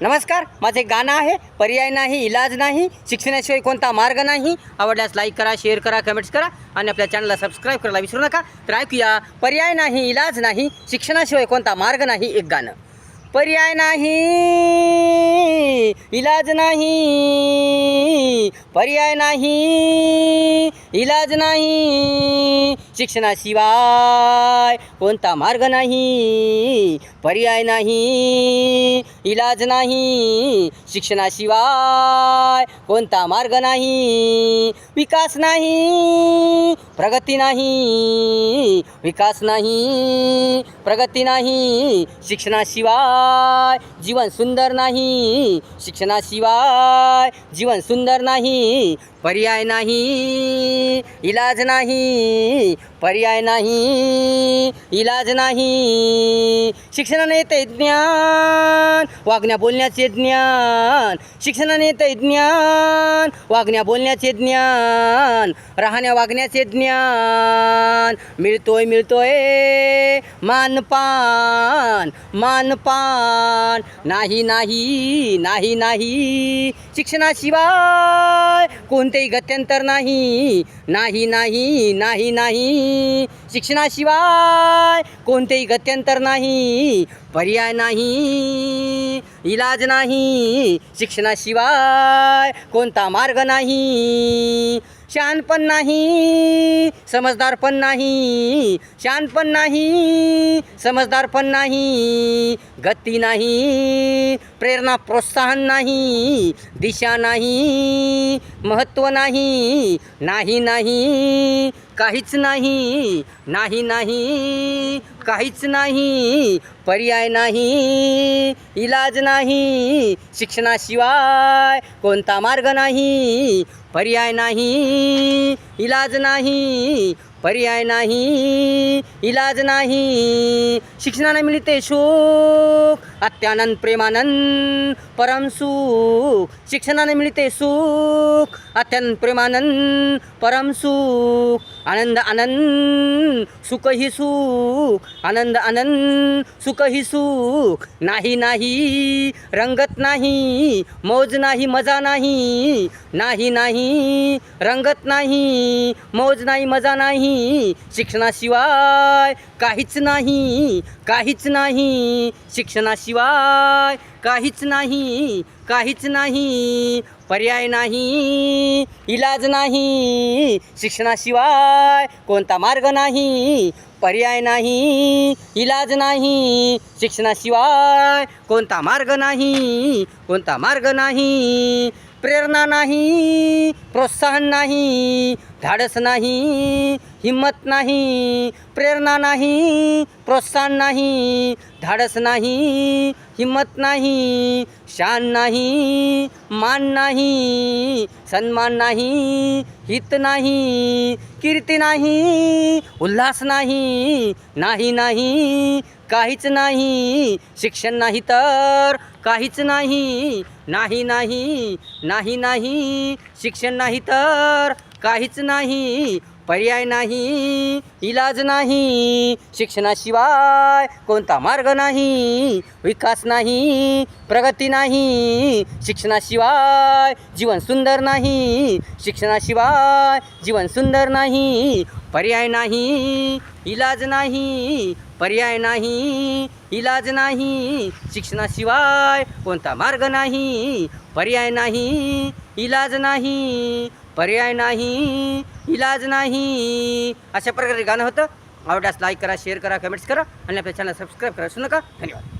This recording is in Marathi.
नमस्कार माझे गाणं आहे पर्याय नाही इलाज नाही शिक्षणाशिवाय कोणता मार्ग नाही. आवडल्यास लाईक करा शेअर करा कमेंट्स करा आणि आपल्या चॅनलला सबस्क्राईब करायला विसरू नका. तर ऐकूया पर्याय नाही इलाज नाही शिक्षणाशिवाय कोणता मार्ग नाही एक गाणं. पर्याय नाही इलाज नाही पर्याय नाही इलाज नाही शिक्षणाशिवाय कोणता मार्ग नाही पर्याय नाही इलाज नाही. शिक्षणाशिवाय कोणता मार्ग नाही विकास नाही प्रगती नाही. विकास नाही प्रगती नाही. शिक्षणाशिवाय जीवन सुंदर नाही. शिक्षणाशिवाय जीवन सुंदर नाही. पर्याय नाही इलाज नाही. पर्याय नाही इलाज नाही. शिक्षणाने येते ज्ञान वागण्या बोलण्याचे ज्ञान. शिक्षणाने येते ज्ञान वागण्या बोलण्याचे ज्ञान. राहण्या वागण्याचे ज्ञान. मिळतोय मिळतोय मानपान मानपान नाही नाही नाही नाही. शिक्षणाशिवाय कोणतेही गत्यंतर नाही. नाही नाही नाही नाही. शिक्षणाशिवाय कोणतेही गत्यंतर नाही पर्याय नाही इलाज नाही शिक्षणाशिवाय कोणता मार्ग नाही. शान पण नाही समजदार पण नाही शहाणपण नाही समजदार पण नाही गती नाही प्रेरणा प्रोत्साहन नाही दिशा नाही महत्त्व नाही नाही नाही काहीच नाही नाही नाही काहीच नाही पर्याय नाही इलाज नाही शिक्षणाशिवाय कोणता मार्ग नाही पर्याय नाही. इलाज नाही पर्याय नाही इलाज नाही. शिक्षणाने मिळते सुख अत्यानंद प्रेमानंद परम सुख. शिक्षणाने मिळते सुख अत्यानंद प्रेमानंद परम सुख. आनंद आनंद सुख ही सुख. आनंद आनंद सुख ही सुख. नाही नाही रंगत नाही मौज नाही मजा नाही. नाही नाही रंगत नाही. मौज नाही मजा नाही शिक्षणाशिवाय काहीच नाही काहीच नाही शिक्षणाशिवाय काहीच नाही काहीच नाही पर्याय नाही इलाज नाही शिक्षणाशिवाय कोणता मार्ग नाही पर्याय नाही इलाज नाही शिक्षणाशिवाय कोणता मार्ग नाही कोणता मार्ग नाही प्रेरणा नाही प्रोत्साहन नाही धाडस नाही हिम्मत नाही प्रेरणा नाही प्रोत्साहन नाही धाडस नाही हिम्मत नाही शान नाही मान नाही सन्मान नाही हित नाही कीर्ती नाही उल्हास नाही नाही नाही काहीच नाही शिक्षण नाही तर काहीच नाही नाही नाही नाही नाही शिक्षण नाही तर काहीच नाही पर्याय नाही इलाज नाही शिक्षणाशिवाय कोणता मार्ग नाही विकास नाही प्रगती नाही शिक्षणाशिवाय जीवन सुंदर नाही शिक्षणाशिवाय जीवन सुंदर नाही पर्याय नाही इलाज नाही पर्याय नाही इलाज नाही शिक्षणाशिवाय कोणता मार्ग नाही. पर्याय नाही इलाज नाही पर्याय नाही इलाज नाही. अशा प्रकारे गाणं होतं. आवडल्यास लाईक करा शेअर करा कमेंट्स करा आणि आपल्या चॅनल सबस्क्राईब करा असू नका. धन्यवाद.